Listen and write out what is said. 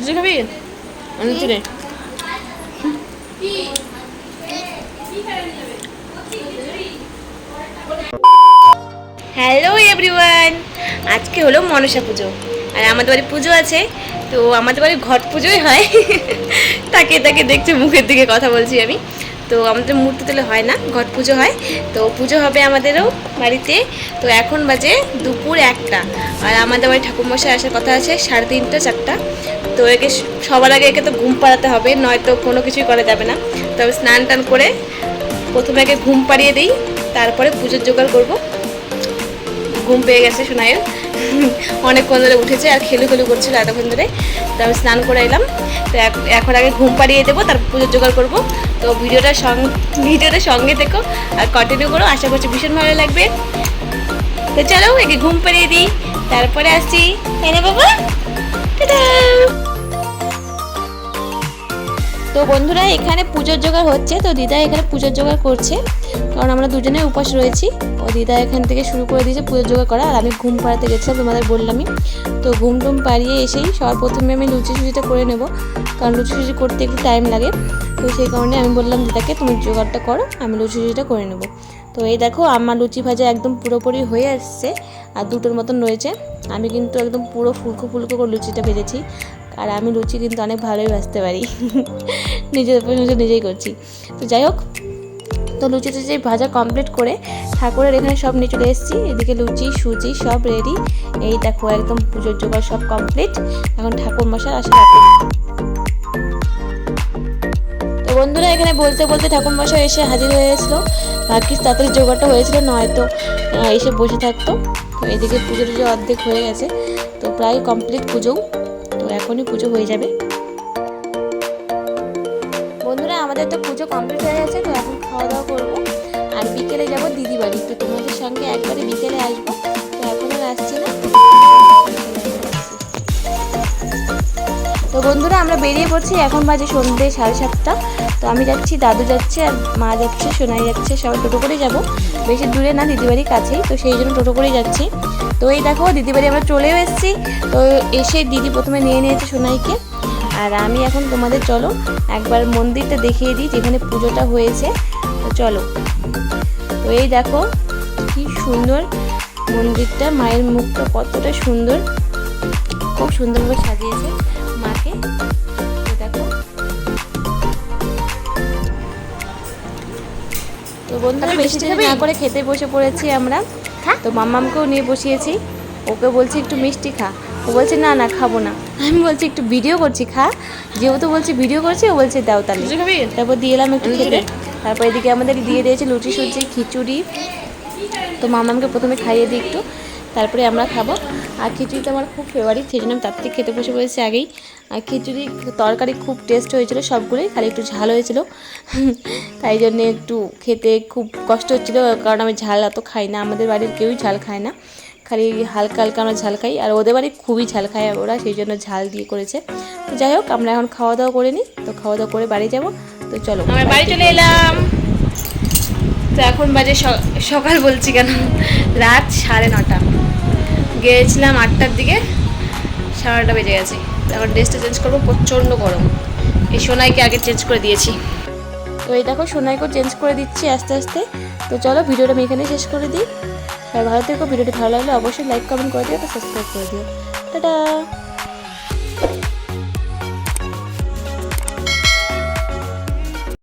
লুচি খাবি আমি রে হ্যালো এভরিওয়ান আজকে হলো মনসা পুজো। আর আমাদের বাড়ি পুজো আছে, তো আমাদের বাড়ি ঘট পুজোই হয়। তাকে তাকে দেখছে মুখের দিকে কথা বলছি আমি। তো আমাদের মূর্তি তুলে হয় না, ঘট পুজো হয়। তো পুজো হবে আমাদেরও বাড়িতে। তো এখন বাজে দুপুর একটা। আর আমাদের বাড়ি ঠাকুরমশাই আসার কথা আছে সাড়ে তিনটা, চারটা। তো একে সবার আগে একে তো ঘুম পাড়াতে হবে, নয়তো কোনো কিছুই করা যাবে না। তবে স্নান টান করে প্রথমে আগে ঘুম পাড়িয়ে দিই, তারপরে পুজোর জোগাড় করব। ঘুম পেয়ে গেছে সোনাইয়ের। অনেকক্ষণ ধরে উঠেছে আর খেলু খেলু করছিল এতক্ষণ ধরে। তো আমি স্নান করে এলাম। তো এখন আগে ঘুম পাড়িয়ে দেবো, তারপর পুজোর জোগাড় করব। তো ভিডিওটা সঙ্গে ভিডিওটা সঙ্গে দেখো আর কন্টিনিউ করো। আশা করছি ভীষণ ভালো লাগবে। তো চলো, একে ঘুম পাড়িয়ে দিই। তারপরে আসছি। হ্যাঁ বাবা। তো বন্ধুরা, এখানে পুজোর জোগাড় হচ্ছে। তো দিদা এখানে পুজোর জোগাড় করছে। কারণ আমরা দুজনে উপাস রয়েছি। ও দিদা এখান থেকে শুরু করে দিয়েছে পুজোর জোগাড় করা। আর আমি ঘুম পাড়াতে গেছিলাম, তোমাদের বললামই। তো ঘুম টুম পাড়িয়ে এসেই সবার প্রথমে আমি লুচি সুচিটা করে নেব। কারণ লুচি সুচি করতে একটু টাইম লাগে। তো সেই কারণে আমি বললাম, দিদাকে তুমি জোগাড়টা করো, আমি লুচি সুচিটা করে নেব। তো এই দেখো, আমার লুচি ভাজা একদম পুরোপুরি হয়ে আসছে। আর দুটোর মতন রয়েছে। আমি কিন্তু একদম পুরো ফুলকো ফুলকো করে লুচিটা ভেজেছি আর আমি লুচি কিন্তু অনেক ভালোই ভাজতে পারি। নিজের প্রশংসা নিজেই করছি। তো যাই হোক, তো লুচি টুচি ভাজা কমপ্লিট করে ঠাকুরের এখানে সব নিয়ে চলে এসেছি। এদিকে লুচি, সুজি সব রেডি এই দেখো একদম পুজোর জোগাড় সব কমপ্লিট এখন ঠাকুর মশাই আসে তো বন্ধুরা, এখানে বলতে বলতে ঠাকুর মশাই এসে হাজির হয়ে গেছিল। ভাগ্যিস তাড়াতাড়ি জোগাড়টা হয়েছিল, নয়তো এসে বসে থাকতো। তো এদিকে পুজোর যে অর্ধেক হয়ে গেছে, তো প্রায় কমপ্লিট পুজোও তো এখনই পুজো হয়ে যাবে। বন্ধুরা, আমাদের তো পুজো কমপ্লিট হয়ে গেছে, তো এখন খাওয়া দাওয়া করব। আর বিকেলে যাব দিদি বাড়ি, তো তোমাদের সঙ্গে একবারে বিকেলে আসব। তো এখন আসছি না। তো বন্ধুরা, আমরা বেরিয়ে পড়ছি, এখন বাজে সন্ধ্যে সাড়ে সাতটা। তো আমি যাচ্ছি, দাদু যাচ্ছে, আর মা যাচ্ছে, সোনাই যাচ্ছে, সবাই টোটো করে যাব। বেশি দূরে না দিদি বাড়ির কাছেই, তো সেই জন্য টোটো করেই যাচ্ছি। তো এই দেখো দিদি বাড়ি আমরা চলেও এসেছি। তো এসে দিদি প্রথমে নিয়ে নিয়েছে সোনাইকে। আর আমি এখন তোমাদের চলো একবার মন্দিরটা দেখিয়ে দিই যেখানে পুজোটা হয়েছে। তো চলো। তো এই দেখো কি সুন্দর মন্দিরটা মায়ের মুখটা কতটা সুন্দর। খুব সুন্দরভাবে সাজিয়েছে মাকে। দেখো। তো বন্ধুরা বেশি না করে খেতে বসে পড়েছি আমরা। তো মাম্মামকেও নিয়ে বসিয়েছি। ওকে বলছি একটু মিষ্টি খা। ও বলছে না না খাব না। আমি বলছি একটু ভিডিও করছি খা। যেহেতু বলছি ভিডিও করছি ও বলছে দাও তাহলে। তারপর দিয়ে এলাম একটু খেতে। তারপর এদিকে আমাদের দিয়ে দিয়েছে লুচি সুচি খিচুড়ি। তো মামামকে প্রথমে খাইয়ে দিই একটু। তারপরে আমরা খাব। আর খিচুড়ি তো আমার খুব ফেভারিট সেই জন্য আমি তার থেকে খেতে বসে পড়েছি আগেই। আর খিচুড়ি তরকারি খুব টেস্ট হয়েছিল সবগুলোই, খালি একটু ঝাল হয়েছিল। তাই জন্যে একটু খেতে খুব কষ্ট হচ্ছিল, কারণ আমি ঝাল এত খাই না, আমাদের বাড়ির কেউই ঝাল খায় না। খালি হালকা হালকা আমরা ঝাল খাই, আর ওদের বাড়ি খুবই ঝাল খায় ওরা, সেই জন্য ঝাল দিয়ে করেছে। তো যাই হোক, আমরা এখন খাওয়া দাওয়া করে নিই, তো খাওয়া দাওয়া করে বাড়ি যাব, তো চলো। আমরা বাড়ি চলে এলাম। তো এখন বাজে সকাল বলছি কেন? রাত সাড়ে নটা। গিয়েছিলাম আটটার দিকে, সাড়ে আটটা বেজে গেছে। তারপর ড্রেসটা চেঞ্জ করব, প্রচণ্ড গরম। এই সোনাইকে আগে চেঞ্জ করে দিয়েছি। তো এই দেখো, সোনাইকেও চেঞ্জ করে দিচ্ছি আস্তে আস্তে। তো চলো, ভিডিওটা আমি এখানে শেষ করে দিই। আর ভালো থেকো, ভিডিওটি ভালো লাগলে অবশ্যই লাইক কমেন্ট করে দিও, তো সাবস্ক্রাইব করে দিও। টাটা!